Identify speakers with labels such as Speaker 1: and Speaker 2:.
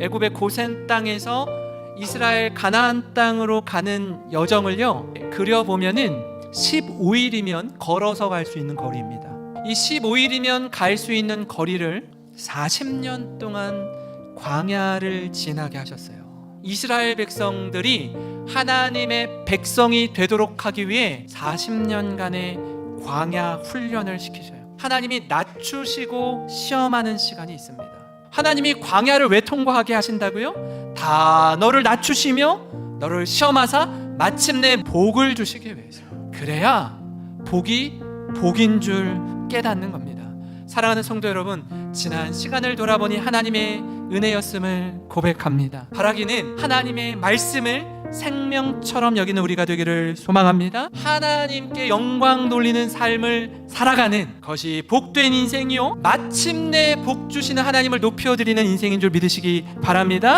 Speaker 1: 애굽의 고센 땅에서 이스라엘 가나안 땅으로 가는 여정을요 그려 보면은 15일이면 걸어서 갈 수 있는 거리입니다. 이 15일이면 갈 수 있는 거리를 40년 동안 광야를 지나게 하셨어요. 이스라엘 백성들이 하나님의 백성이 되도록 하기 위해 40년간의 광야 훈련을 시키셔요. 하나님이 낮추시고 시험하는 시간이 있습니다. 하나님이 광야를 왜 통과하게 하신다고요? 다 너를 낮추시며 너를 시험하사 마침내 복을 주시기 위해서. 그래야 복이 복인 줄 깨닫는 겁니다. 사랑하는 성도 여러분, 지난 시간을 돌아보니 하나님의 은혜였음을 고백합니다. 바라기는 하나님의 말씀을 생명처럼 여기는 우리가 되기를 소망합니다. 하나님께 영광 돌리는 삶을 살아가는 것이 복된 인생이요. 마침내 복 주시는 하나님을 높여드리는 인생인 줄 믿으시기 바랍니다.